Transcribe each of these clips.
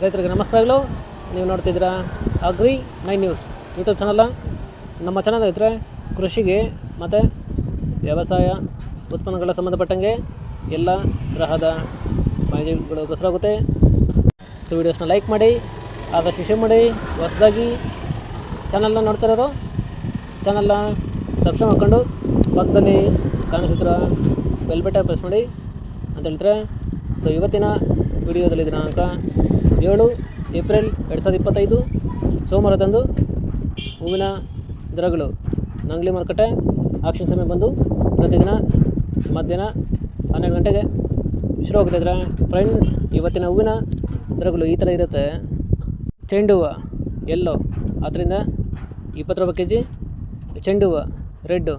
ರೈತರಿಗೆ ನಮಸ್ಕಾರಗಳು ನೀವು ನೋಡ್ತಿದ್ದೀರಾ ಅಗ್ರಿ ನೈನ್ ನ್ಯೂಸ್ ಯೂಟ್ಯೂಬ್ ಚಾನಲ್ಲ ನಮ್ಮ ಚಾನಲ್ ರೈತರೆ, ಕೃಷಿಗೆ ಮತ್ತು ವ್ಯವಸಾಯ ಉತ್ಪನ್ನಗಳ ಸಂಬಂಧಪಟ್ಟಂಗೆ ಎಲ್ಲ ತರಹದ ಮಾಹಿತಿಗಳು ಗೊಸರಾಗುತ್ತೆ ಸೊ, ವೀಡಿಯೋಸ್ನ ಲೈಕ್ ಮಾಡಿ, ಆದಷ್ಟು ಶೇರ್ ಮಾಡಿ, ಹೊಸದಾಗಿ ಚಾನಲ್ನ ನೋಡ್ತಿರೋರು ಚಾನಲ್ನ ಸಬ್ಸ್ಕ್ರೈಬ್ ಮಾಡ್ಕೊಂಡು ಪಕ್ಕದಲ್ಲಿ ಕಾಣಿಸಿದ್ರ ಬೆಲ್ ಬಟನ್ ಪ್ರೆಸ್ ಮಾಡಿ ಅಂತ ಹೇಳ್ತಾರೆ ಸೊ, ಇವತ್ತಿನ ವಿಡಿಯೋದಲ್ಲಿ ದಿನಾಂಕ ಏಳು ಏಪ್ರಿಲ್ ಎರಡು ಸಾವಿರದ ಇಪ್ಪತ್ತೈದು ಸೋಮವಾರದಂದು ಹೂವಿನ ದರಗಳು. ನಂಗ್ಲಿ ಮಾರುಕಟ್ಟೆ ಆಕ್ಷನ್ ಸಮಯ ಬಂದು ಪ್ರತಿದಿನ ಮಧ್ಯಾಹ್ನ ಹನ್ನೆರಡು ಗಂಟೆಗೆ ಶುರುವಾಗ್ತಿದ್ರೆ ಫ್ರೆಂಡ್ಸ್, ಇವತ್ತಿನ ಹೂವಿನ ದರಗಳು ಈ ಥರ ಇರುತ್ತೆ. ಚೆಂಡು ಹೂವು ಎಲ್ಲೋ ಅದರಿಂದ ಇಪ್ಪತ್ತು ರೂಪಾಯಿ ಕೆ ಜಿ ಚೆಂಡು ಹೂವು ರೆಡ್ಡು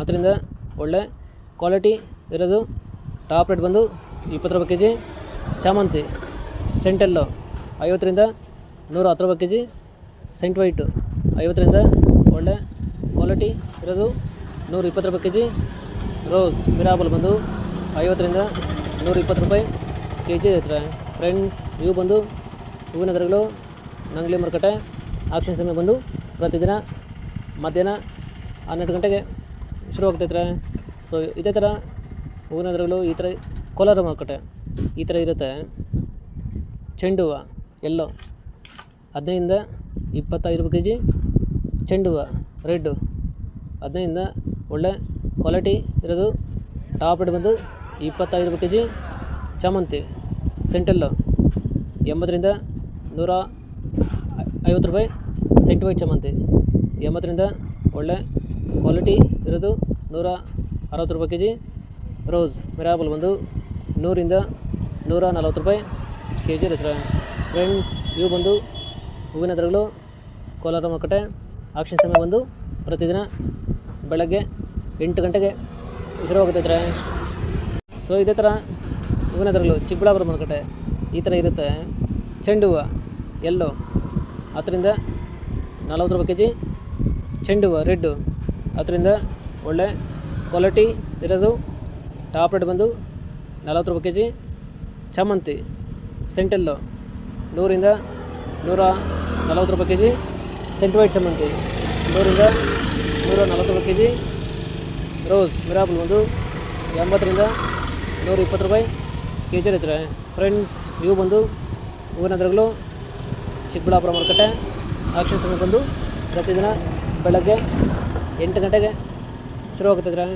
ಅದರಿಂದ ಒಳ್ಳೆ ಕ್ವಾಲಿಟಿ ಇರೋದು. ಟಾಪ್ ರೇಟ್ ಬಂದು ಇಪ್ಪತ್ತು ರೂಪಾಯಿ ಕೆ ಜಿ ಚಾಮಂತಿ ಸೆಂಟೆಲ್ಲು ಐವತ್ತರಿಂದ ನೂರ ಹತ್ತು ರೂಪಾಯಿ ಕೆ ಜಿ ಸೆಂಟ್ ವೈಟು ಐವತ್ತರಿಂದ ಒಳ್ಳೆ ಕ್ವಾಲಿಟಿ ಇರೋದು ನೂರ ಇಪ್ಪತ್ತು ರೂಪಾಯಿ ಕೆ ಜಿ ರೋಸ್ ಮಿರಾಬಲ್ ಬಂದು ಐವತ್ತರಿಂದ ನೂರ ಇಪ್ಪತ್ತು ರೂಪಾಯಿ ಕೆ ಜಿ ಇರ್ತಾರೆ ಫ್ರೆಂಡ್ಸ್, ಇವು ಬಂದು ಹೂವಿನ ದರಗಳು ನಂಗ್ಲಿ ಮಾರುಕಟ್ಟೆ, ಆಕ್ಷನ್ ಸಮಯ ಬಂದು ಪ್ರತಿದಿನ ಮಧ್ಯಾಹ್ನ ಹನ್ನೆರಡು ಗಂಟೆಗೆ ಶುರುವಾಗ್ತೈತ್ರೆ ಸೊ ಇದೇ ಥರ ಹೂವಿನ ದರಗಳು ಈ ಥರ ಕೋಲಾರ ಮಾರುಕಟ್ಟೆ. ಈ ಥರ ಇರುತ್ತೆ. ಚೆಂಡು ಹೂವು ಎಲ್ಲೋ ಹದಿನೈದಿಂದ ಇಪ್ಪತ್ತೈದು ಕೆ ಜಿ ಚೆಂಡು ಹೂವು ರೆಡ್ಡು ಹದಿನೈದಿಂದ ಒಳ್ಳೆ ಕ್ವಾಲಿಟಿ ಇರೋದು. ಟಾಪ್ ರೇಟ್ ಬಂದು ಇಪ್ಪತ್ತೈದು ಕೆ ಜಿ ಚಾಮಂತಿ ಸೆಂಟೆಲ್ಲು ಎಂಬತ್ತರಿಂದ ನೂರ ಐವತ್ತು ರೂಪಾಯಿ ಸೆಂಟ್ ವೈಟ್ ಚಾಮಂತಿ, ಎಂಬತ್ತರಿಂದ ಒಳ್ಳೆ ಕ್ವಾಲಿಟಿ ಇರೋದು ನೂರ ಅರವತ್ತು ರೂಪಾಯಿ ಕೆ ಜಿ ರೋಸ್ ಮಿರಾಬಲ್ ಬಂದು ನೂರಿಂದ ನೂರ ನಲ್ವತ್ತು ರೂಪಾಯಿ ಕೆ ಜಿ ಇರುತ್ತೆ ಫ್ರೆಂಡ್ಸ್ ಇವು ಬಂದು ಹೂವಿನ ದರಗಳು, ಕೋಲಾರ ಮಾರುಕಟ್ಟೆ ಆಕ್ಷನ್ ಸಮಯ ಬಂದು ಪ್ರತಿದಿನ ಬೆಳಗ್ಗೆ ಎಂಟು ಗಂಟೆಗೆ ಶುರುವಾಗುತ್ತೈತ್ರೆ ಸೊ ಇದೇ ಥರ ಹೂವಿನ ದರಗಳು, ಚಿಕ್ಕಬಳ್ಳಾಪುರ ಮಾರುಕಟ್ಟೆ ಈ ಥರ ಇರುತ್ತೆ. ಚೆಂಡು ಹೂವು ಎಲ್ಲೋ ಹತ್ತರಿಂದ ನಲ್ವತ್ತು ರೂಪಾಯಿ ಕೆ ಜಿ ಚೆಂಡು ಹೂವು ರೆಡ್ಡು ಅದರಿಂದ ಒಳ್ಳೆ ಕ್ವಾಲಿಟಿ ಇರೋದು. ಟಾಪ್ ರೇಟ್ ಬಂದು ನಲ್ವತ್ತು ರೂಪಾಯಿ ಕೆ ಜಿ ಚಾಮಂತಿ ಸೆಂಟಲ್ಲು ನೂರಿಂದ ನೂರ ನಲವತ್ತು ರೂಪಾಯಿ ಕೆ ಜಿ ಸೆಂಟ್ ವೈಟ್ ಚಾಮಂತಿ. ನೂರಿಂದ ನೂರ ನಲವತ್ತು ರೂಪಾಯಿ ಕೆ ಜಿ ರೋಸ್. ಮಿರಾಬಲ್ ಬಂದು ಎಂಬತ್ತರಿಂದ ನೂರ ಇಪ್ಪತ್ತು ರೂಪಾಯಿ ಕೆ ಜಿ ಇರ್ತಾರೆ ಫ್ರೆಂಡ್ಸ್, ಇವು ಬಂದು ಹೂವಿನ ದರಗಳು ಚಿಕ್ಕಬಳ್ಳಾಪುರ ಮಾರುಕಟ್ಟೆ, ಆಕ್ಷನ್ ಸಮಯ ಬಂದು ಪ್ರತಿದಿನ ಬೆಳಗ್ಗೆ ಎಂಟು ಗಂಟೆಗೆ ಶುರುವಾಗುತ್ತಿದ್ರೆ